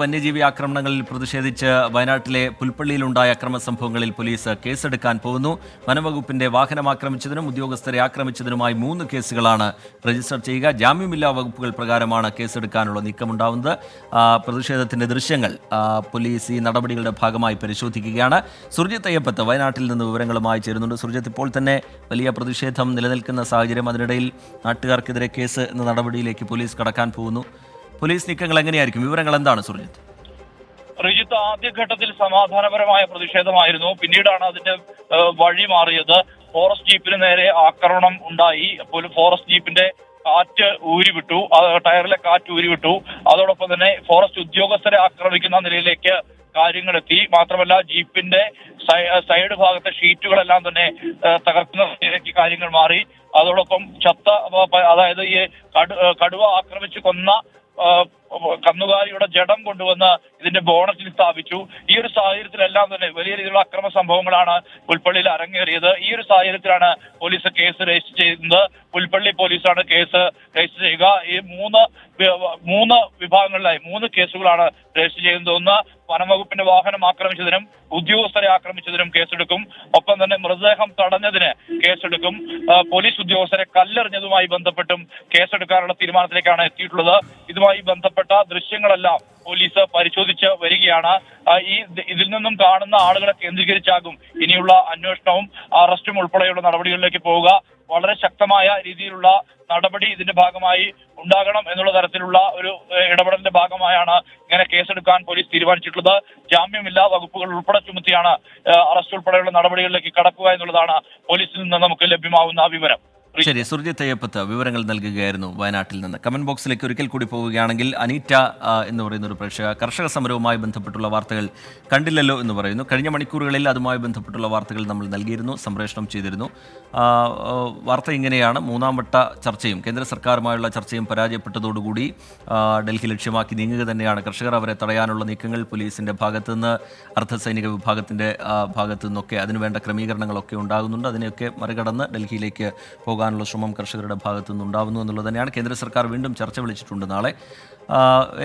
വന്യജീവി ആക്രമണങ്ങളിൽ പ്രതിഷേധിച്ച് വയനാട്ടിലെ പുൽപ്പള്ളിയിലുണ്ടായ അക്രമ സംഭവങ്ങളിൽ പോലീസ് കേസെടുക്കാൻ പോകുന്നു. വനംവകുപ്പിന്റെ വാഹനം ആക്രമിച്ചതിനും ഉദ്യോഗസ്ഥരെ ആക്രമിച്ചതിനുമായി മൂന്ന് കേസുകളാണ് രജിസ്റ്റർ ചെയ്യുക. ജാമ്യമില്ലാ വകുപ്പുകൾ പ്രകാരമാണ് കേസെടുക്കാനുള്ള നീക്കമുണ്ടാവുന്നത്. പ്രതിഷേധത്തിന്റെ ദൃശ്യങ്ങൾ പോലീസ് ഈ നടപടികളുടെ ഭാഗമായി പരിശോധിക്കുകയാണ്. സുർജിത്ത് അയ്യപ്പത്ത് വയനാട്ടിൽ നിന്ന് വിവരങ്ങളുമായി ചേരുന്നുണ്ട്. സുർജിത്ത് ഇപ്പോൾ തന്നെ വലിയ പ്രതിഷേധം നിലനിൽക്കുന്ന സാഹചര്യം. അതിനിടയിൽ നാട്ടുകാർക്കെതിരെ കേസ് എന്ന നടപടിയിലേക്ക് പോലീസ് കടക്കാൻ പോകുന്നു. പോലീസ് നീക്കങ്ങൾ എങ്ങനെയായിരിക്കും? വിവരങ്ങൾ എന്താണ് സുർജിത്ത്? റിജിത്ത് ആദ്യഘട്ടത്തിൽ സമാധാനപരമായ പ്രതിഷേധമായിരുന്നു. പിന്നീടാണ് അതിന്റെ വഴി മാറിയത്. ഫോറസ്റ്റ് ജീപ്പിന് നേരെ ആക്രമണം ഉണ്ടായി. ഫോറസ്റ്റ് ജീപ്പിന്റെ കാറ്റ് ഊരിവിട്ടു. ടയറിലെ കാറ്റ് ഊരിവിട്ടു. അതോടൊപ്പം തന്നെ ഫോറസ്റ്റ് ഉദ്യോഗസ്ഥരെ ആക്രമിക്കുന്ന നിലയിലേക്ക് കാര്യങ്ങൾ എത്തി മാത്രമല്ല ജീപ്പിന്റെ സൈഡ് ഭാഗത്തെ ഷീറ്റുകളെല്ലാം തന്നെ തകർക്കുന്ന നിലയിലേക്ക് കാര്യങ്ങൾ മാറി. അതോടൊപ്പം ചത്ത അതായത് ഈ കടു- കടുവ ആക്രമിച്ച് കൊന്ന ആ, കന്നുകാലിയുടെ ജഡം കൊണ്ടുവന്ന് ഇതിന്റെ ബോണറ്റിൽ സ്ഥാപിച്ചു. ഈ ഒരു സാഹചര്യത്തിലെല്ലാം തന്നെ വലിയ രീതിയിലുള്ള അക്രമ സംഭവങ്ങളാണ് പുൽപ്പള്ളിയിൽ അരങ്ങേറിയത്. ഈ ഒരു സാഹചര്യത്തിലാണ് പോലീസ് കേസ് രജിസ്റ്റർ ചെയ്യുന്നത് പുൽപ്പള്ളി പോലീസാണ് കേസ് രജിസ്റ്റർ ചെയ്യുക. ഈ മൂന്ന് മൂന്ന് വിഭാഗങ്ങളിലായി മൂന്ന് കേസുകളാണ് രജിസ്റ്റർ ചെയ്യുന്നത്. ഒന്ന് വനംവകുപ്പിന്റെ വാഹനം ആക്രമിച്ചതിനും ഉദ്യോഗസ്ഥരെ ആക്രമിച്ചതിനും കേസെടുക്കും. ഒപ്പം തന്നെ മൃതദേഹം തടഞ്ഞതിന് കേസെടുക്കും. പോലീസ് ഉദ്യോഗസ്ഥരെ കല്ലെറിഞ്ഞതുമായി ബന്ധപ്പെട്ടും കേസെടുക്കാനുള്ള തീരുമാനത്തിലേക്കാണ് എത്തിയിട്ടുള്ളത്. ഇതുമായി ബന്ധപ്പെട്ട ദൃശ്യങ്ങളെല്ലാം പോലീസ് പരിശോധിച്ച് വരികയാണ്. ഈ ഇതിൽ നിന്നും കാണുന്ന ആളുകളെ കേന്ദ്രീകരിച്ചാകും ഇനിയുള്ള അന്വേഷണവും അറസ്റ്റും ഉൾപ്പെടെയുള്ള നടപടികളിലേക്ക് പോവുക. വളരെ ശക്തമായ രീതിയിലുള്ള നടപടി ഇതിന്റെ ഭാഗമായി ഉണ്ടാകണം എന്നുള്ള തരത്തിലുള്ള ഒരു ഇടപെടലിന്റെ ഭാഗമായാണ് ഇങ്ങനെ കേസെടുക്കാൻ പോലീസ് തീരുമാനിച്ചിട്ടുള്ളത്. ജാമ്യമില്ലാ വകുപ്പുകൾ ഉൾപ്പെടെ ചുമത്തിയാണ് അറസ്റ്റ് ഉൾപ്പെടെയുള്ള നടപടികളിലേക്ക് കടക്കുക എന്നുള്ളതാണ് പോലീസിൽ നിന്ന് നമുക്ക് ലഭ്യമാവുന്ന വിവരം. ശരി സുർജിത് അയ്യപ്പത്ത് വിവരങ്ങൾ നൽകുകയായിരുന്നു വയനാട്ടിൽ നിന്ന്. കമന്റ് ബോക്സിലേക്ക് ഒരിക്കൽ കൂടി പോവുകയാണെങ്കിൽ അനീറ്റ എന്ന് പറയുന്ന ഒരു പ്രേക്ഷക കർഷക സമരവുമായി ബന്ധപ്പെട്ടുള്ള വാർത്തകൾ കണ്ടില്ലല്ലോ എന്ന് പറയുന്നു. കഴിഞ്ഞ മണിക്കൂറുകളിൽ അതുമായി ബന്ധപ്പെട്ടുള്ള വാർത്തകൾ നമ്മൾ നൽകിയിരുന്നു സംപ്രേഷണം ചെയ്തിരുന്നു. വാർത്ത ഇങ്ങനെയാണ്. മൂന്നാം വട്ട ചർച്ചയും കേന്ദ്ര സർക്കാരുമായുള്ള ചർച്ചയും പരാജയപ്പെട്ടതോടുകൂടി ഡൽഹി ലക്ഷ്യമാക്കി നീങ്ങുക തന്നെയാണ്. കർഷകർ അവരെ തടയാനുള്ള നീക്കങ്ങൾ പോലീസിന്റെ ഭാഗത്തു നിന്ന് അർദ്ധസൈനിക വിഭാഗത്തിന്റെ ഭാഗത്തു നിന്നൊക്കെ അതിനുവേണ്ട ക്രമീകരണങ്ങളൊക്കെ ഉണ്ടാകുന്നുണ്ട്. അതിനെയൊക്കെ മറികടന്ന് ഡൽഹിയിലേക്ക് പോകാനുള്ള ശ്രമം കർഷകരുടെ ഭാഗത്തു നിന്നുണ്ടാവുന്നു എന്നുള്ളത് തന്നെയാണ് കേന്ദ്ര സർക്കാർ വീണ്ടും ചർച്ച വിളിച്ചിട്ടുണ്ട് നാളെ.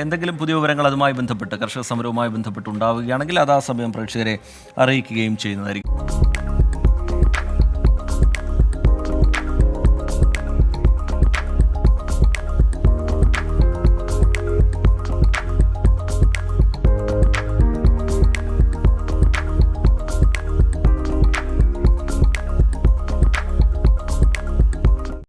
എന്തെങ്കിലും പുതിയ വിവരങ്ങൾ അതുമായി ബന്ധപ്പെട്ട് കർഷക സമരവുമായി ബന്ധപ്പെട്ട് ഉണ്ടാവുകയാണെങ്കിൽ അത് ആ സമയം പ്രേക്ഷകരെ അറിയിക്കുകയും ചെയ്യുന്നതായിരിക്കും.